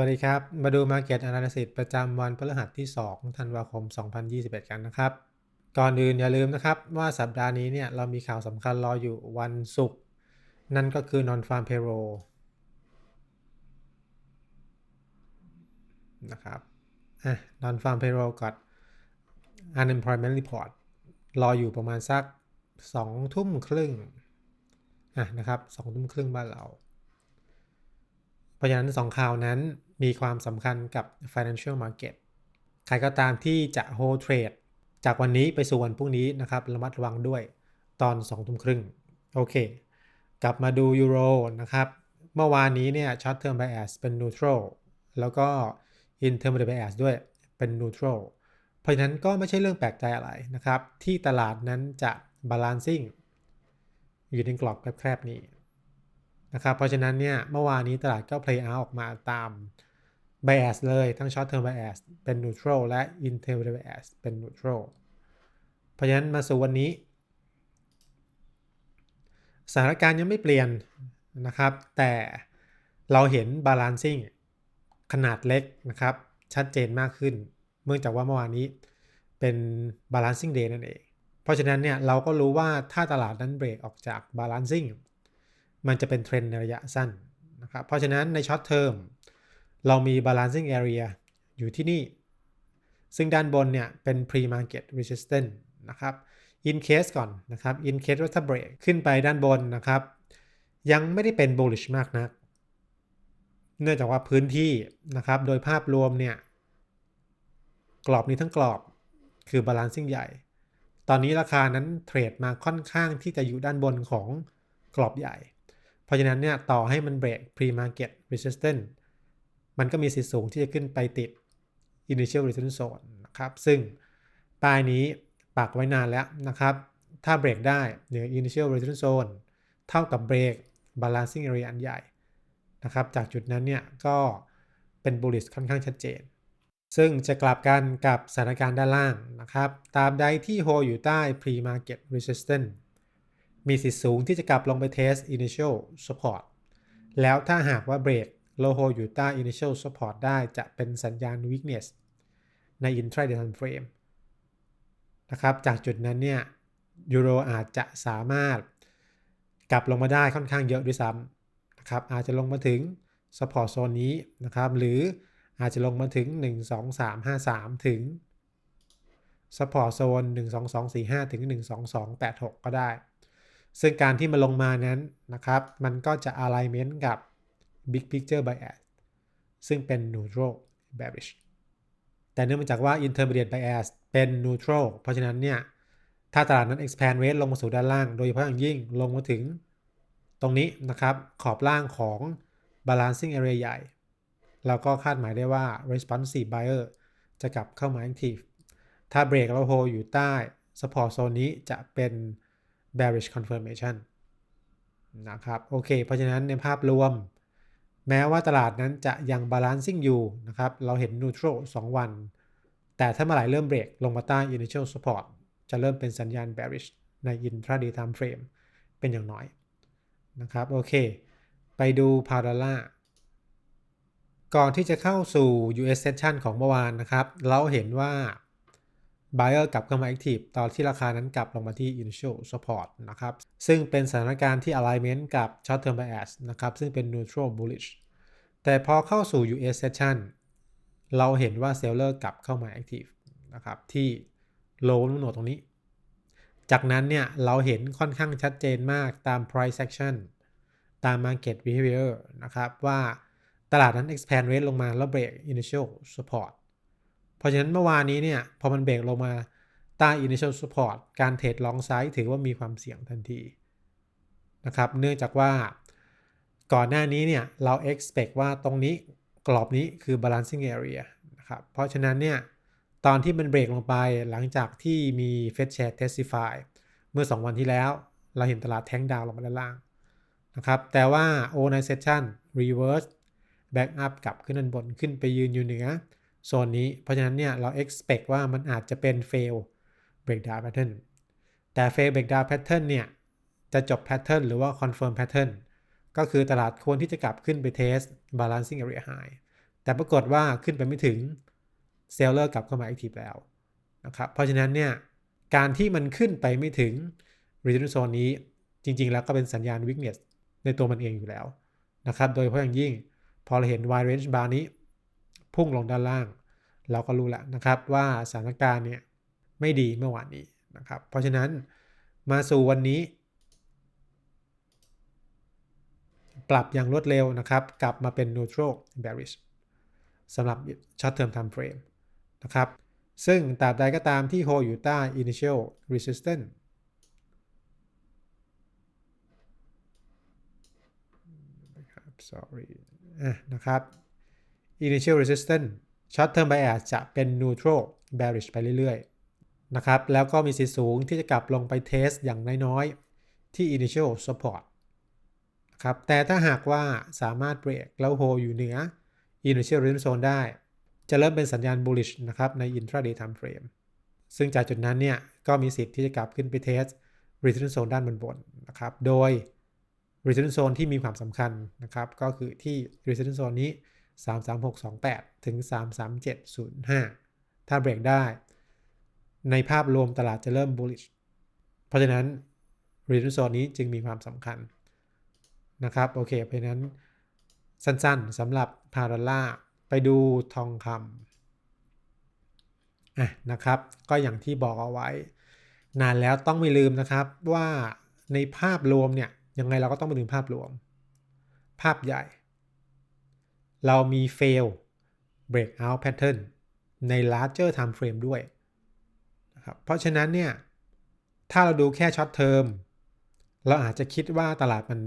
วัสดีครับ มาดู Market Analysis ประจำวันพฤหัสที่ 2 ธันวาคม 2021 กันนะครับ ก่อนอื่นอย่าลืมนะครับว่าสัปดาห์นี้เนี่ยเรามีข่าวสำคัญรออยู่วันศุกร์นั่นก็คือ Non Farm Payroll นะครับอะ Non Farm Payroll กับ Unemployment Report รออยู่ประมาณสัก 2 ทุ่มครึ่งอะนะครับ2ทุ่มครึ่งบ้านเรา เพราะฉะนั้นสองข่าวนั้นมีความสำคัญกับ financial market ใครก็ตามที่จะ hold trade จากวันนี้ไปสู่วันพรุ่งนี้นะครับ ระมัดระวังด้วยตอน2ทุ่มครึ่งโอเค กลับมาดูยูโรนะครับ เมื่อวานนี้เนี่ย short term bias เป็น neutral แล้วก็ in term bias ด้วยเป็น neutral เพราะฉะนั้นก็ไม่ใช่เรื่องแปลกใจอะไรนะครับ ที่ตลาดนั้นจะ balancing อยู่ในกรอบแคบๆนี้ นะครับ เพราะฉะนั้นเนี่ยเมื่อวานนี้ตลาดก็ play out ออกมาตาม bias เลยทั้ง short term bias เป็น neutral และ interval bias เป็น neutral เพราะฉะนั้นมาสู่วันนี้ สถานการณ์ยังไม่เปลี่ยนนะครับ แต่เราเห็น balancing ขนาดเล็กนะครับ ชัดเจนมากขึ้น เนื่องจากว่าเมื่อวานนี้เป็น balancing day นั่นเอง เพราะฉะนั้นเนี่ยเราก็รู้ว่าถ้าตลาดนั้นเบรกออกจาก balancing มันจะเป็นเทรนด์ในระยะสั้นนะครับ เพราะฉะนั้นในช็อตเทอมเรามี balancing area อยู่ที่นี่ ซึ่งด้านบนเนี่ยเป็น pre market resistance นะครับ in case ก่อนนะครับ in case ว่าถ้า break ขึ้นไปด้านบนนะครับ ยังไม่ได้เป็น bullish มากนัก เนื่องจากว่าพื้นที่นะครับ โดยภาพรวมเนี่ย กรอบนี้ทั้งกรอบคือ balancing ใหญ่ ตอนนี้ราคานั้นเทรดมาค่อนข้างที่จะอยู่ด้านบนของกรอบใหญ่ เพราะฉะนั้นเนี่ยต่อให้มันเบรก pre market resistance มันก็มีสิทธิ์สูงที่จะขึ้นไปติด initial resistance zone นะครับ ซึ่งป้ายนี้ปักไว้นานแล้วนะครับ ถ้าเบรกได้เหนือ initial resistance zone เท่ากับเบรก balancing area อันใหญ่นะครับ จากจุดนั้นเนี่ยก็เป็น bullish ค่อนข้างชัดเจน ซึ่งจะกลับกันกับสถานการณ์ด้านล่างนะครับ ตามใดที่โฮอยู่ใต้ pre market resistance มีสิทธิ์สูงที่จะกลับลงไปเทส initial support แล้วถ้าหากว่าเบรกโลโฮอยู่ใต้ initial support ได้จะเป็นสัญญาณ weakness ใน intraday time frame นะครับ จากจุดนั้นเนี่ยยูโรอาจจะสามารถกลับลงมาได้ค่อนข้างเยอะด้วยซ้ำนะครับ อาจจะลงมาถึง support zone นี้นะครับ หรืออาจจะลงมาถึง 1 2 3 5 3 ถึง support zone 1 2 2 4 5 ถึง 1 2 2 8 6 ก็ได้ ซึ่งการที่มันลงมานั้นนะครับ มันก็จะ alignment กับ big picture bias ซึ่งเป็น neutral bearish แต่เนื่องมาจากว่า intermediate bias เป็น neutral เพราะฉะนั้นเนี่ย ถ้าตลาดนั้น expand rate ลงมาสู่ด้านล่าง โดยเฉพาะอย่างยิ่งลงมาถึงตรงนี้นะครับ ขอบล่างของ balancing area ใหญ่ เราก็คาดหมายได้ว่า responsive buyer จะกลับเข้ามา active ถ้าเบรกแล้วโฮอยู่ใต้ support zone นี้จะเป็น bearish confirmation นะครับโอเค เพราะฉะนั้นในภาพรวม แม้ว่าตลาดนั้นจะยัง balancing อยู่นะครับ เราเห็น neutral 2 วัน แต่ถ้าเมื่อไหร่เริ่มเบรกลงมาใต้ initial support จะเริ่มเป็นสัญญาณ bearish ใน intraday time frame เป็นอย่างน้อยนะครับโอเค ไปดูพาวดอลลาก่อนที่จะเข้าสู่ US session ของเมื่อวานนะครับ เราเห็นว่า buyer กลับเข้ามา active ตอนที่ราคานั้นกลับลงมาที่ initial support นะครับ ซึ่งเป็นสถานการณ์ที่ alignment กับ short term bias นะครับ ซึ่งเป็น neutral bullish แต่พอเข้าสู่ US session เราเห็นว่า seller กลับเข้ามา active นะครับที่ low นุ่นโนตรงนี้ จากนั้นเนี่ยเราเห็นค่อนข้างชัดเจนมากตาม price action ตาม market behavior นะครับว่าตลาดนั้น expand rate ลงมาแล้ว break initial support เพราะฉะนั้นเมื่อวานนี้เนี่ยพอมันเบรกลงมาใต้ initial support การเทรดลองไซด์ถือว่ามีความเสี่ยงทันทีนะครับเนื่องจากว่าก่อนหน้านี้เนี่ยเรา expect ว่าตรงนี้กรอบนี้คือ balancing area นะครับเพราะฉะนั้นเนี่ยตอนที่มันเบรกลงไปหลังจากที่มี Fed Chair testify เมื่อ 2 วันที่แล้ว เราเห็นตลาดแทงดาวลงมาด้านล่างนะครับแต่ว่า o n i g h t session reverse back up กลับขึ้นด้านบนขึ้นไปยืนอยู่เหนือ โซนนี้ เพราะฉะนั้นเนี่ยเรา expect ว่ามันอาจจะเป็น fail breakdown pattern แต่ fail breakdown pattern เนี่ยจะจบ pattern หรือว่า confirm pattern ก็คือตลาดควรที่จะกลับขึ้นไป test balancing area high แต่ปรากฏว่าขึ้นไปไม่ถึงเซลเลอร์กลับเข้ามาแอคทีฟแล้วนะครับเพราะฉะนั้นเนี่ยการที่มันขึ้นไปไม่ถึง resistance zone นี้จริง ๆ แล้วก็เป็นสัญญาณ weakness ในตัวมันเองอยู่แล้วนะครับ โดยเฉพาะอย่างยิ่ง พอเราเห็น wide range bar นี้ พุ่งลงด้านล่าง เราก็รู้แล้วนะครับว่าสถานการณ์เนี่ยไม่ดีเมื่อวานนี้นะครับ เพราะฉะนั้นมาสู่วันนี้ ปรับอย่างรวดเร็วนะครับ กลับมาเป็น neutral bearish สำหรับ short term time frame นะครับ ซึ่งตราบใดก็ตามที่โฮอยู่ใต้ initial resistance นะครับ sorry นะครับ initial resistance short term bias จะเป็น neutral bearish ไปเรื่อยๆนะครับ แล้วก็มีสิทธิ์สูงที่จะกลับลงไปเทสอย่างน้อยๆ ที่ initial support นะครับ แต่ถ้าหากว่าสามารถเบรกแล้วโฮอยู่เหนือ initial resistance zone ได้ จะเริ่มเป็นสัญญาณ bullish นะครับใน intraday time frame ซึ่งจากจุดนั้นเนี่ยก็มีสิทธิ์ที่จะกลับขึ้นไปเทส resistance zone ด้านบนบนนะครับ โดย resistance zone ที่มีความสำคัญนะครับ ก็คือที่ resistance zone นี้ 33628 ถึง 33705 ถ้าเบรกได้ ในภาพรวมตลาดจะเริ่ม bullish เพราะฉะนั้น resistance zone นี้จึงมีความสำคัญนะครับ โอเค เพราะฉะนั้นสั้นๆสำหรับพาราล่าไปดูทองคำะนะครับ ก็อย่างที่บอกเอาไว้ นานแล้วต้องไม่ลืมนะครับว่าในภาพรวมเนี่ยยังไงเราก็ต้องไปดูภาพรวม ภาพใหญ่ เรามี fail breakout pattern ใน larger time frame ด้วยนะครับเพราะฉะนั้นเนี่ย ถ้าเราดูแค่ short term เราอาจจะคิดว่าตลาดมัน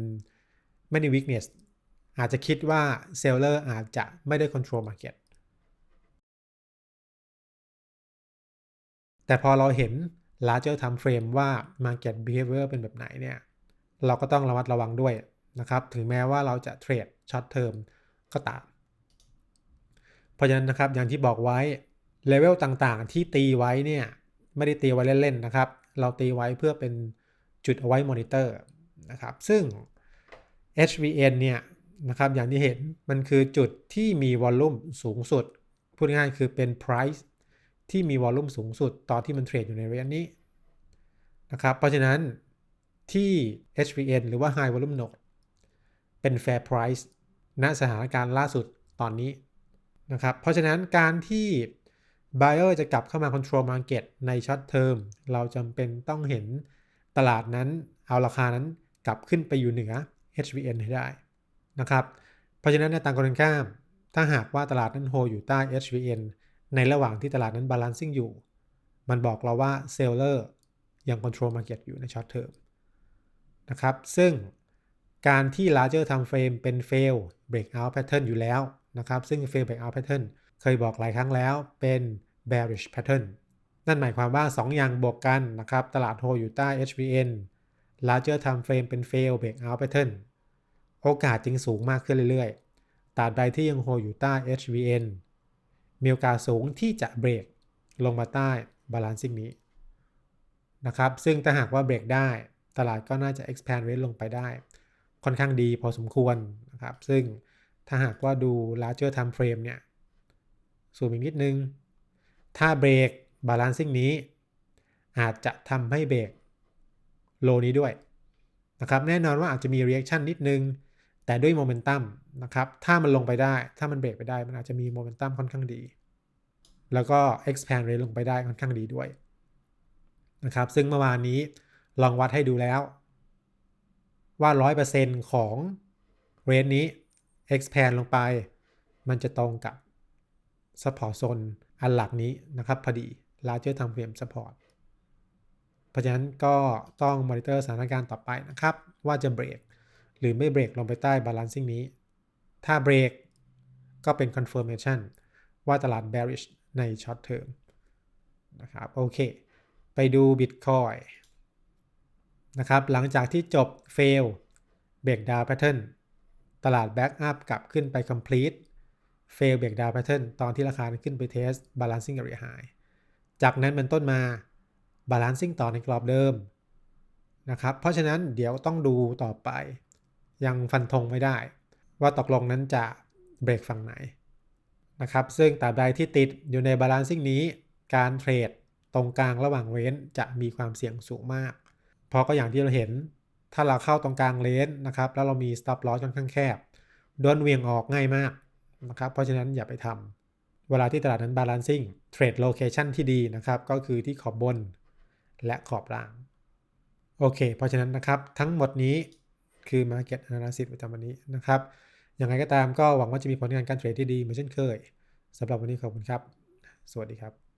ไม่ได้ weakness อาจจะคิดว่า seller อาจจะไม่ได้ control market แต่พอเราเห็น larger time frame ว่า market behavior เป็นแบบไหนเนี่ย เราก็ต้องระมัดระวังด้วยนะครับ ถึงแม้ว่าเราจะเทรด short term ก็ตาม เพราะฉะนั้นนะครับอย่างที่บอกไว้เลเวลต่างๆ ที่ตีไว้เนี่ยไม่ได้ตีไว้เล่นๆนะครับ เราตีไว้เพื่อเป็นจุดเอาไว้มอนิเตอร์นะครับ ซึ่ง HVN เนี่ยนะครับอย่างที่เห็นมันคือจุดที่มีวอลลุ่มสูงสุด พูดง่ายๆคือเป็น price ที่มีวอลลุ่มสูงสุดตอนที่มันเทรดอยู่ในระยะนี้นะครับเพราะฉะนั้นที่ HVN หรือว่า High Volume Node เป็น fair price ณสถานการณ์ล่าสุดตอนนี้ นะครับ เพราะฉะนั้นการที่ buyer จะกลับเข้ามา control market ใน short term เราจำเป็นต้องเห็นตลาดนั้นเอาราคานั้นกลับขึ้นไปอยู่เหนือ HVN ให้ได้นะครับ เพราะฉะนั้นในต่างกรณีข้าม ถ้าหากว่าตลาดนั้นโฮอยู่ใต้ HVN ในระหว่างที่ตลาดนั้น balancing อยู่ มันบอกเราว่า seller ยัง control market อยู่ใน short term นะครับ ซึ่งการที่ larger time frame เป็น fail breakout pattern อยู่แล้ว นะครับซึ่ง fail breakout pattern เคยบอกหลายครั้งแล้วเป็น bearish pattern นั่นหมายความว่า 2 อย่างบวกกันนะครับ ตลาดโฮอยู่ใต้ HVN larger time frame เป็น fail breakout pattern โอกาสจึงสูงมากขึ้นเรื่อยๆตราบใดที่ยังโฮอยู่ใต้ HVN มีโอกาสสูงที่จะเบรกลงมาใต้ balancing นี้นะครับ ซึ่งถ้าหากว่าเบรกได้ ตลาดก็น่าจะ expand rate ลงไปได้ ค่อนข้างดีพอสมควรนะครับ ซึ่ง ถ้าหากว่าดู larger time frame เนี่ยสูงอีกนิดนึง ถ้าเบรก balancing นี้ อาจจะทำให้เบรกโลนี้ด้วยนะครับแน่นอนว่าอาจจะมี reaction นิดนึง แต่ด้วยโมเมนตัมนะครับถ้ามันลงไปได้ถ้ามันเบรกไปได้ มันอาจจะมีโมเมนตัมค่อนข้างดี แล้วก็ expand rate ลงไปได้ค่อนข้างดีด้วยนะครับซึ่งเมื่อวานนี้ลองวัดให้ดูแล้วว่า 100%ของเรนนี้ expand ลงไป มันจะตรงกับ support zone อันหลักนี้นะครับพอดี larger time frame support เพราะฉะนั้นก็ต้องมอนิเตอร์สถานการณ์ต่อไปนะครับ ว่าจะเบรกหรือไม่เบรกลงไปใต้ balancing นี้ ถ้าเบรกก็เป็น confirmation ว่าตลาด bearish ใน short term นะครับโอเค ไปดู Bitcoin นะครับหลังจากที่จบ fail breakdown pattern ตลาด back up กลับขึ้นไป complete fail breakdown pattern ตอนที่ราคาขึ้นไป test balancing area high จากนั้นเป็นต้นมา balancing ต่อในกรอบเดิมนะครับ เพราะฉะนั้นเดี๋ยวต้องดูต่อไป ยังฟันธงไม่ได้ ว่าตกลงนั้นจะเบรกฝั่งไหนนะครับ ซึ่งตราบใดที่ติดอยู่ใน balancing นี้ การเทรดตรงกลางระหว่างเรนจะมีความเสี่ยงสูงมาก เพราะก็อย่างที่เราเห็น ถ้าเราเข้าตรงกลางเลนนะครับ แล้วเรามี stop loss ค่อนข้างแคบโดนเวียงออกง่ายมากนะครับ เพราะฉะนั้นอย่าไปทำ เวลาที่ตลาดนั้น balancing trade location ที่ดีนะครับ ก็คือที่ขอบบนและขอบล่าง โอเค เพราะฉะนั้นนะครับ ทั้งหมดนี้คือ Market Analysis ประจำวันนี้นะครับยังไงก็ตามก็หวังว่าจะมีผลงานการเทรดที่ดีเหมือนเช่นเคยสำหรับวันนี้ขอบคุณครับ สวัสดีครับ